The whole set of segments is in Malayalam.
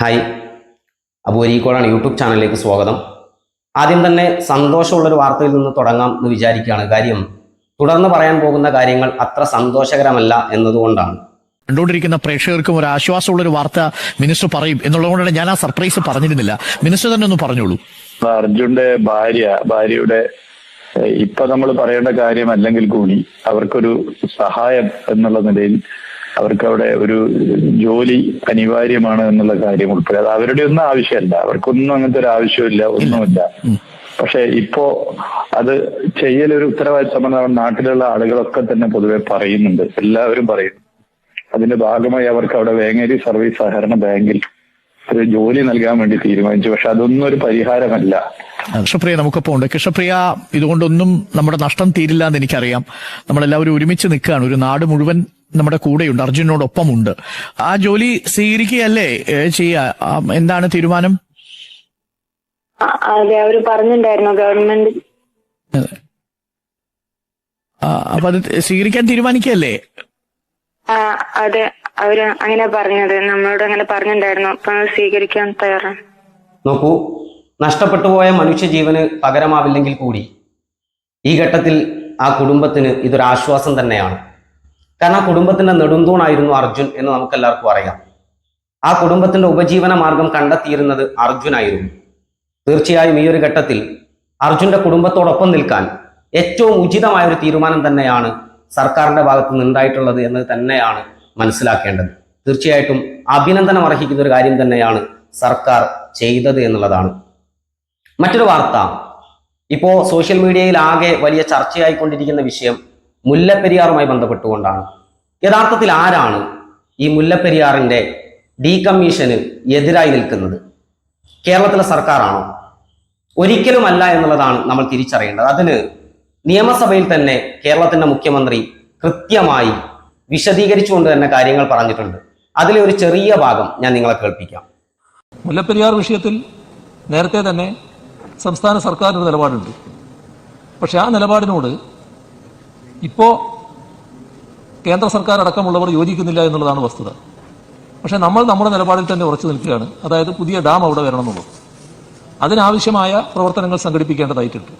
ഹായ് അബു അരീക്കോടാണ് യൂട്യൂബ് ചാനലിലേക്ക് സ്വാഗതം. ആദ്യം തന്നെ സന്തോഷമുള്ളൊരു വാർത്തയിൽ നിന്ന് തുടങ്ങാം എന്ന് വിചാരിക്കുകയാണ്. കാര്യം തുടർന്ന് പറയാൻ പോകുന്ന കാര്യങ്ങൾ അത്ര സന്തോഷകരമല്ല എന്നതുകൊണ്ടാണ്. കണ്ടുകൊണ്ടിരിക്കുന്ന പ്രേക്ഷകർക്കും ഒരു ആശ്വാസമുള്ള ഒരു വാർത്ത മിനിസ്റ്റർ പറയും എന്നുള്ളതുകൊണ്ടാണ് ഞാൻ ആ സർപ്രൈസ് പറഞ്ഞിരുന്നില്ല. മിനിസ്റ്റർ തന്നെ ഒന്ന് പറഞ്ഞോളൂ. അർജുന്റെ ഭാര്യ ഭാര്യയുടെ ഇപ്പൊ നമ്മൾ പറയേണ്ട കാര്യം അല്ലെങ്കിൽ കൂടി അവർക്കൊരു സഹായം എന്നുള്ള നിലയിൽ അവർക്ക് അവിടെ ഒരു ജോലി അനിവാര്യമാണ് എന്നുള്ള കാര്യം ഉൾപ്പെടെ. അത് അവരുടെ ഒന്നും ആവശ്യമല്ല. അവർക്കൊന്നും അങ്ങനത്തെ ഒരു ആവശ്യമില്ല ഒന്നുമില്ല. പക്ഷെ ഇപ്പോ അത് ചെയ്യലൊരു ഉത്തരവാദിത്തമെന്ന് നാട്ടിലുള്ള ആളുകളൊക്കെ തന്നെ പൊതുവെ പറയുന്നുണ്ട്. എല്ലാവരും പറയുന്നു. അതിന്റെ ഭാഗമായി അവർക്ക് അവിടെ വേങ്ങേരി സർവീസ് സഹകരണ ബാങ്കിൽ ഒരു ജോലി നൽകാൻ വേണ്ടി തീരുമാനിച്ചു. പക്ഷെ അതൊന്നും ഒരു പരിഹാരമല്ല. കൃഷ്ണപ്രിയ നമുക്കിപ്പോ ഉണ്ട്. കൃഷ്ണപ്രിയ ഇതുകൊണ്ടൊന്നും നമ്മുടെ നഷ്ടം തീരില്ല എന്ന് എനിക്കറിയാം. നമ്മളെല്ലാവരും ഒരുമിച്ച് നിൽക്കുകയാണ്. ഒരു നാട് മുഴുവൻ നമ്മുടെ കൂടെയുണ്ട് അർജുനോടൊപ്പമുണ്ട് ആ ജോലി സ്വീകരിക്കുകയല്ലേ? ചെയ്യാ. ചെയ്യുക എന്താണ് തീരുമാനം? അതെ അവർ പറഞ്ഞിട്ടുണ്ടായിരുന്നു ഗവൺമെന്റ് അപ്പൊ അത് സ്വീകരിക്കാൻ തീരുമാനിക്കല്ലേ അതെ അവർ അങ്ങനെ പറഞ്ഞത്. നമ്മളോട് അങ്ങനെ പറഞ്ഞിട്ടുണ്ടായിരുന്നു അപ്പൊ സ്വീകരിക്കാൻ തയ്യാറാണ്. നോക്കൂ നഷ്ടപ്പെട്ടു പോയ മനുഷ്യജീവന് പകരമാവില്ലെങ്കിൽ കൂടി ഈ ഘട്ടത്തിൽ ആ കുടുംബത്തിന് ഇതൊരാശ്വാസം തന്നെയാണ്. കാരണം ആ കുടുംബത്തിന്റെ നെടുന്തൂണായിരുന്നു അർജുൻ എന്ന് നമുക്ക് എല്ലാവർക്കും അറിയാം. ആ കുടുംബത്തിന്റെ ഉപജീവന മാർഗം കണ്ടെത്തിയിരുന്നത് അർജുനായിരുന്നു. തീർച്ചയായും ഈ ഒരു ഘട്ടത്തിൽ അർജുന്റെ കുടുംബത്തോടൊപ്പം നിൽക്കാൻ ഏറ്റവും ഉചിതമായ ഒരു തീരുമാനം തന്നെയാണ് സർക്കാരിന്റെ ഭാഗത്ത് നിന്നുണ്ടായിട്ടുള്ളത് എന്ന് തന്നെയാണ് മനസ്സിലാക്കേണ്ടത്. തീർച്ചയായിട്ടും അഭിനന്ദനം അർഹിക്കുന്ന ഒരു കാര്യം തന്നെയാണ് സർക്കാർ ചെയ്തത് എന്നുള്ളതാണ്. മറ്റൊരു വാർത്ത. ഇപ്പോ സോഷ്യൽ മീഡിയയിൽ ആകെ വലിയ ചർച്ചയായിക്കൊണ്ടിരിക്കുന്ന വിഷയം മുല്ലപ്പെരിയാറുമായി ബന്ധപ്പെട്ടുകൊണ്ടാണ്. യഥാർത്ഥത്തിൽ ആരാണ് ഈ മുല്ലപ്പെരിയാറിന്റെ ഡീകമ്മീഷന് എതിരായി നിൽക്കുന്നത്? കേരളത്തിലെ സർക്കാരാണോ? ഒരിക്കലുമല്ല എന്നുള്ളതാണ് നമ്മൾ തിരിച്ചറിയേണ്ടത്. അതിന് നിയമസഭയിൽ തന്നെ കേരളത്തിന്റെ മുഖ്യമന്ത്രി കൃത്യമായി വിശദീകരിച്ചുകൊണ്ട് തന്നെ കാര്യങ്ങൾ പറഞ്ഞിട്ടുണ്ട്. അതിലെ ഒരു ചെറിയ ഭാഗം ഞാൻ നിങ്ങളെ കേൾപ്പിക്കാം. മുല്ലപ്പെരിയാർ വിഷയത്തിൽ നേരത്തെ തന്നെ സംസ്ഥാന സർക്കാരിന് നിലപാടുണ്ട്. പക്ഷെ ആ നിലപാടിനോട് ഇപ്പോ കേന്ദ്ര സർക്കാർ അടക്കമുള്ളവർ യോജിക്കുന്നില്ല എന്നുള്ളതാണ് വസ്തുത. പക്ഷേ നമ്മൾ നമ്മുടെ നിലപാടിൽ തന്നെ ഉറച്ചു നിൽക്കുകയാണ്. അതായത് പുതിയ ഡാം അവിടെ വരണമെന്നുള്ളൂ. അതിനാവശ്യമായ പ്രവർത്തനങ്ങൾ സംഘടിപ്പിക്കേണ്ടതായിട്ടുണ്ട്.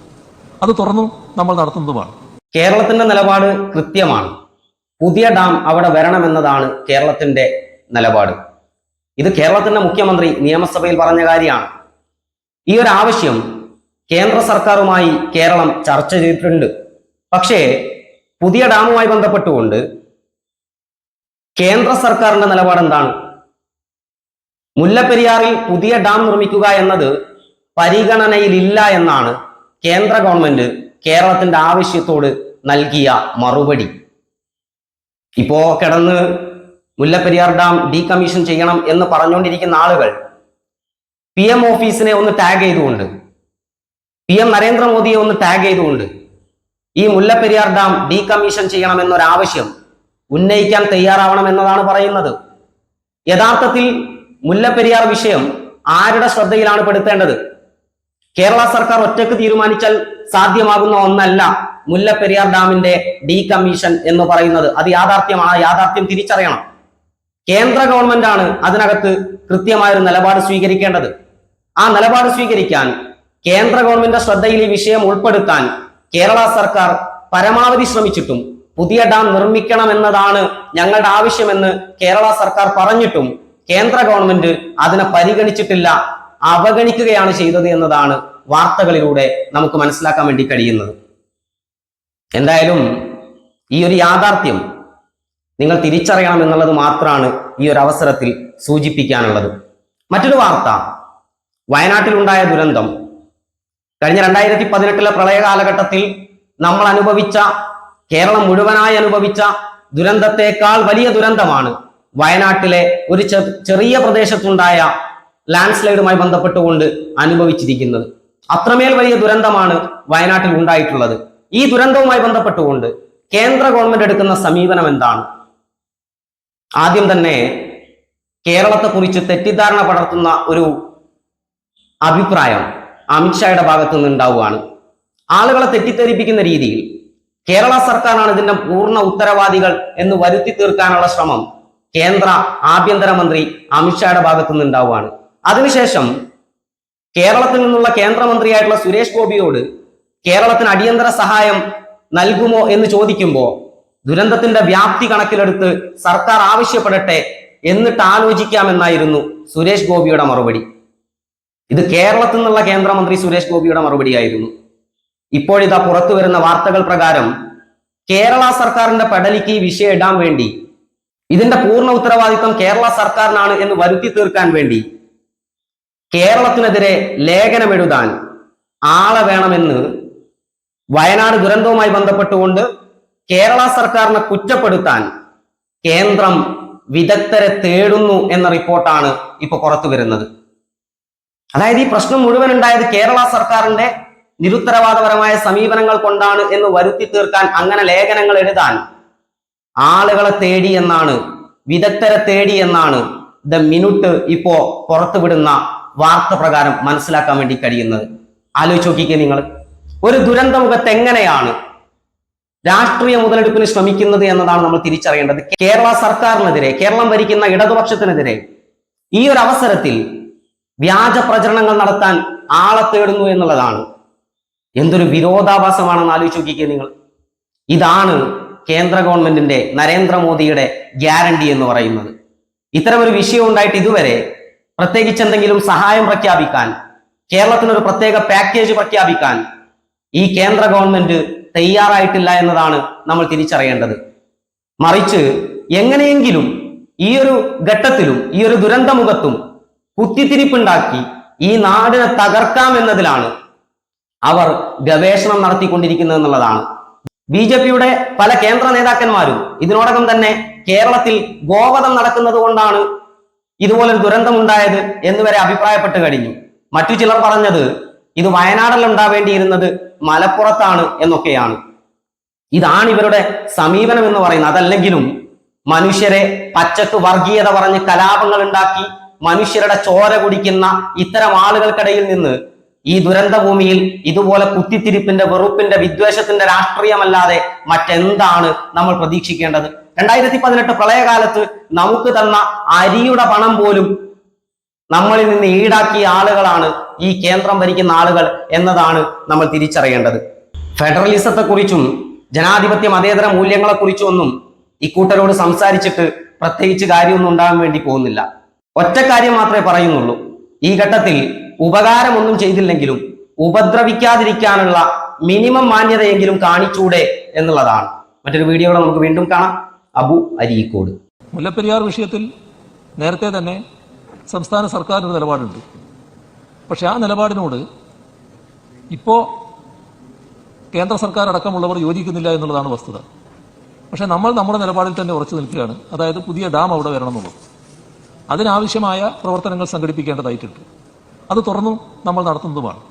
അത് തുറന്നു നമ്മൾ നടത്തുന്നതുമാണ്. കേരളത്തിന്റെ നിലപാട് കൃത്യമാണ്. പുതിയ ഡാം അവിടെ വരണമെന്നതാണ് കേരളത്തിന്റെ നിലപാട്. ഇത് കേരളത്തിന്റെ മുഖ്യമന്ത്രി നിയമസഭയിൽ പറഞ്ഞ കാര്യമാണ്. ഈ ഒരു ആവശ്യം കേന്ദ്ര സർക്കാരുമായി കേരളം ചർച്ച ചെയ്തിട്ടുണ്ട്. പക്ഷേ പുതിയ ഡാമുമായി ബന്ധപ്പെട്ടുകൊണ്ട് കേന്ദ്ര സർക്കാരിന്റെ നിലപാട് എന്താണ് മുല്ലപ്പെരിയാറിൽ പുതിയ ഡാം നിർമ്മിക്കുക എന്നത് പരിഗണനയിലില്ല എന്നാണ് കേന്ദ്ര ഗവൺമെന്റ് കേരളത്തിന്റെ ആവശ്യത്തോട് നൽകിയ മറുപടി. ഇപ്പോ കിടന്ന് മുല്ലപ്പെരിയാർ ഡാം ഡീകമ്മീഷൻ ചെയ്യണം എന്ന് പറഞ്ഞുകൊണ്ടിരിക്കുന്ന ആളുകൾ പി എം ഓഫീസിനെ ഒന്ന് ടാഗ് ചെയ്തുകൊണ്ട് പി എം നരേന്ദ്രമോദിയെ ഒന്ന് ടാഗ് ചെയ്തുകൊണ്ട് ഈ മുല്ലപ്പെരിയാർ ഡാം ഡീകമ്മീഷൻ ചെയ്യണമെന്നൊരാവശ്യം ഉന്നയിക്കാൻ തയ്യാറാവണം എന്നതാണ് പറയുന്നത്. യഥാർത്ഥത്തിൽ മുല്ലപ്പെരിയാർ വിഷയം ആരുടെ ശ്രദ്ധയിലാണ് പെടുത്തേണ്ടത്? കേരള സർക്കാർ ഒറ്റയ്ക്ക് തീരുമാനിച്ചാൽ സാധ്യമാകുന്ന ഒന്നല്ല മുല്ലപ്പെരിയാർ ഡാമിന്റെ ഡീകമ്മീഷൻ എന്ന് പറയുന്നത്. അത് യാഥാർത്ഥ്യമാണ്. യാഥാർത്ഥ്യം തിരിച്ചറിയണം. കേന്ദ്ര ഗവൺമെന്റ് ആണ് അതിനകത്ത് കൃത്യമായ ഒരു നിലപാട് സ്വീകരിക്കേണ്ടത്. ആ നിലപാട് സ്വീകരിക്കാൻ കേന്ദ്ര ഗവൺമെന്റിന്റെ ശ്രദ്ധയിൽ ഈ വിഷയം ഉൾപ്പെടുത്താൻ കേരള സർക്കാർ പരമാവധി ശ്രമിച്ചിട്ടും പുതിയ ഡാം നിർമ്മിക്കണമെന്നതാണ് ഞങ്ങളുടെ ആവശ്യമെന്ന് കേരള സർക്കാർ പറഞ്ഞിട്ടും കേന്ദ്ര ഗവൺമെന്റ് അതിനെ പരിഗണിച്ചിട്ടില്ല അവഗണിക്കുകയാണ് ചെയ്തത് എന്നതാണ് വാർത്തകളിലൂടെ നമുക്ക് മനസ്സിലാക്കാൻ വേണ്ടി കഴിയുന്നത്. എന്തായാലും ഈ ഒരു യാഥാർത്ഥ്യം നിങ്ങൾ തിരിച്ചറിയണം എന്നുള്ളത് മാത്രമാണ് ഈ ഒരു അവസരത്തിൽ സൂചിപ്പിക്കാനുള്ളത്. മറ്റൊരു വാർത്ത വയനാട്ടിലുണ്ടായ ദുരന്തം കഴിഞ്ഞ രണ്ടായിരത്തി പതിനെട്ടിലെ പ്രളയ കാലഘട്ടത്തിൽ നമ്മൾ അനുഭവിച്ച കേരളം മുഴുവനായി അനുഭവിച്ച ദുരന്തത്തെക്കാൾ വലിയ ദുരന്തമാണ് വയനാട്ടിലെ ഒരു ചെറിയ പ്രദേശത്തുണ്ടായ ലാൻഡ് സ്ലൈഡുമായി ബന്ധപ്പെട്ടുകൊണ്ട് അനുഭവിച്ചിരിക്കുന്നത്. അത്രമേൽ വലിയ ദുരന്തമാണ് വയനാട്ടിൽ ഉണ്ടായിട്ടുള്ളത്. ഈ ദുരന്തവുമായി ബന്ധപ്പെട്ടുകൊണ്ട് കേന്ദ്ര ഗവൺമെന്റ് എടുക്കുന്ന സമീപനം എന്താണ്? ആദ്യം തന്നെ കേരളത്തെക്കുറിച്ച് തെറ്റിദ്ധാരണ പടർത്തുന്ന ഒരു അഭിപ്രായം. അമിത്ഷായുടെ ഭാഗത്തു നിന്ന് ഉണ്ടാവുകയാണ് ആളുകളെ തെറ്റിദ്ധരിപ്പിക്കുന്ന രീതിയിൽ കേരള സർക്കാരാണ് ഇതിന്റെ പൂർണ ഉത്തരവാദികൾ എന്ന് വരുത്തി തീർക്കാനുള്ള ശ്രമം കേന്ദ്ര ആഭ്യന്തരമന്ത്രി അമിത്ഷായുടെ ഭാഗത്തു നിന്നുണ്ടാവുകയാണ് അതിനുശേഷം കേരളത്തിൽ നിന്നുള്ള കേന്ദ്രമന്ത്രിയായിട്ടുള്ള സുരേഷ് ഗോപിയോട് കേരളത്തിന് അടിയന്തര സഹായം നൽകുമോ എന്ന് ചോദിക്കുമ്പോൾ ദുരന്തത്തിന്റെ വ്യാപ്തി കണക്കിലെടുത്ത് സർക്കാർ ആവശ്യപ്പെടട്ടെ എന്നിട്ട് ആലോചിക്കാമെന്നായിരുന്നു സുരേഷ് ഗോപിയുടെ മറുപടി. ഇത് കേരളത്തിൽ നിന്നുള്ള കേന്ദ്രമന്ത്രി സുരേഷ് ഗോപിയുടെ മറുപടിയായിരുന്നു. ഇപ്പോഴിതാ പുറത്തു വരുന്ന വാർത്തകൾ പ്രകാരം കേരള സർക്കാരിന്റെ പടലിക്ക് ഈ വിഷയം ഇടാൻ വേണ്ടി ഇതിന്റെ പൂർണ ഉത്തരവാദിത്വം കേരള സർക്കാരിനാണ് എന്ന് വരുത്തി തീർക്കാൻ വേണ്ടി കേരളത്തിനെതിരെ ലേഖനം എഴുതാൻ ആളെ വേണമെന്ന് വയനാട് ദുരന്തവുമായി ബന്ധപ്പെട്ടുകൊണ്ട് കേരള സർക്കാരിനെ കുറ്റപ്പെടുത്താൻ കേന്ദ്രം വിദഗ്ധരെ തേടുന്നു എന്ന റിപ്പോർട്ടാണ് ഇപ്പൊ പുറത്തു വരുന്നത്. അതായത് ഈ പ്രശ്നം മുഴുവൻ ഉണ്ടായത് കേരള സർക്കാരിന്റെ നിരുത്തരവാദപരമായ സമീപനങ്ങൾ കൊണ്ടാണ് എന്ന് വരുത്തി തീർക്കാൻ അങ്ങനെ ലേഖനങ്ങൾ എഴുതാൻ ആളുകളെ തേടി എന്നാണ് വിദഗ്ധരെ തേടി എന്നാണ് ദ മിനുട്ട് ഇപ്പോ പുറത്തുവിടുന്ന വാർത്ത പ്രകാരം മനസ്സിലാക്കാൻ വേണ്ടി കഴിയുന്നത്. ആലോചിച്ച് നോക്കിക്കേ നിങ്ങൾ. ഒരു ദുരന്തമുഖത്ത് എങ്ങനെയാണ് രാഷ്ട്രീയ മുതലെടുപ്പിന് ശ്രമിക്കുന്നത് എന്നതാണ് നമ്മൾ തിരിച്ചറിയേണ്ടത്. കേരള സർക്കാരിനെതിരെ കേരളം ഭരിക്കുന്ന ഇടതുപക്ഷത്തിനെതിരെ ഈ ഒരു അവസരത്തിൽ വ്യാജ പ്രചരണങ്ങൾ നടത്താൻ ആളെ തേടുന്നു എന്നുള്ളതാണ്. എന്തൊരു വിരോധാഭാസമാണെന്ന് ആലോചിച്ച് നോക്കിക്കേ നിങ്ങൾ. ഇതാണ് കേന്ദ്ര ഗവൺമെന്റിന്റെ നരേന്ദ്രമോദിയുടെ ഗ്യാരണ്ടി എന്ന് പറയുന്നത്. ഇത്തരമൊരു വിഷയം ഉണ്ടായിട്ട് ഇതുവരെ പ്രത്യേകിച്ച് എന്തെങ്കിലും സഹായം പ്രഖ്യാപിക്കാൻ കേരളത്തിനൊരു പ്രത്യേക പാക്കേജ് പ്രഖ്യാപിക്കാൻ ഈ കേന്ദ്ര ഗവൺമെന്റ് തയ്യാറായിട്ടില്ല എന്നതാണ് നമ്മൾ തിരിച്ചറിയേണ്ടത്. മറിച്ച് എങ്ങനെയെങ്കിലും ഈ ഒരു ഘട്ടത്തിലും ഈ ഒരു ദുരന്തമുഖത്തും കുത്തിത്തിരിപ്പുണ്ടാക്കി ഈ നാടിനെ തകർക്കാം എന്നതിലാണ് അവർ ഗവേഷണം നടത്തിക്കൊണ്ടിരിക്കുന്നത് എന്നുള്ളതാണ്. ബി ജെ പിയുടെ പല കേന്ദ്ര നേതാക്കന്മാരും ഇതിനോടകം തന്നെ കേരളത്തിൽ ഗോവധം നടക്കുന്നത് കൊണ്ടാണ് ഇതുപോലൊരു ദുരന്തം ഉണ്ടായത് എന്ന് വരെ അഭിപ്രായപ്പെട്ട് കഴിഞ്ഞു. മറ്റു ചിലർ പറഞ്ഞത് ഇത് വയനാടിൽ ഉണ്ടാവേണ്ടിയിരുന്നത് മലപ്പുറത്താണ് എന്നൊക്കെയാണ്. ഇതാണ് ഇവരുടെ സമീപനം എന്ന് പറയുന്നത്. അതല്ലെങ്കിലും മനുഷ്യരെ പച്ചക്ക് വർഗീയത പറഞ്ഞ് കലാപങ്ങൾ ഉണ്ടാക്കി മനുഷ്യരുടെ ചോര കുടിക്കുന്ന ഇത്തരം ആളുകൾക്കിടയിൽ നിന്ന് ഈ ദുരന്ത ഭൂമിയിൽ ഇതുപോലെ കുത്തിത്തിരിപ്പിന്റെ വെറുപ്പിന്റെ വിദ്വേഷത്തിന്റെ രാഷ്ട്രീയമല്ലാതെ മറ്റെന്താണ് നമ്മൾ പ്രതീക്ഷിക്കേണ്ടത്? രണ്ടായിരത്തി പതിനെട്ട് പ്രളയകാലത്ത് നമുക്ക് തന്ന അരിയുടെ പണം പോലും നമ്മളിൽ നിന്ന് ഈടാക്കിയ ആളുകളാണ് ഈ കേന്ദ്രം ഭരിക്കുന്ന ആളുകൾ എന്നതാണ് നമ്മൾ തിരിച്ചറിയേണ്ടത്. ഫെഡറലിസത്തെക്കുറിച്ചും ജനാധിപത്യ മതേതര മൂല്യങ്ങളെക്കുറിച്ചും ഒന്നും ഇക്കൂട്ടരോട് സംസാരിച്ചിട്ട് പ്രത്യേകിച്ച് കാര്യമൊന്നും ഉണ്ടാകാൻ വേണ്ടി പോകുന്നില്ല. ഒറ്റ കാര്യം മാത്രമേ പറയുന്നുള്ളൂ. ഈ ഘട്ടത്തിൽ ഉപകാരമൊന്നും ചെയ്തില്ലെങ്കിലും ഉപദ്രവിക്കാതിരിക്കാനുള്ള മിനിമം മാന്യതയെങ്കിലും കാണിച്ചൂടെ എന്നുള്ളതാണ്. മറ്റൊരു വീഡിയോയുടെ നമുക്ക് വീണ്ടും കാണാം. അബു അരീക്കോട്. മുല്ലപ്പെരിയാർ വിഷയത്തിൽ നേരത്തെ തന്നെ സംസ്ഥാന സർക്കാരിന് നിലപാടുണ്ട്. പക്ഷെ ആ നിലപാടിനോട് ഇപ്പോ കേന്ദ്ര സർക്കാർ അടക്കമുള്ളവർ യോജിക്കുന്നില്ല എന്നുള്ളതാണ് വസ്തുത. പക്ഷെ നമ്മൾ നമ്മുടെ നിലപാടിൽ തന്നെ ഉറച്ചു നിൽക്കുകയാണ്. അതായത് പുതിയ ഡാം അവിടെ വരണം എന്നുള്ളത് അതിനാവശ്യമായ പ്രവർത്തനങ്ങൾ സംഘടിപ്പിക്കേണ്ടതായിട്ടുണ്ട്. അത് തുറന്നു നമ്മൾ നടത്തുന്നതുമാണ്.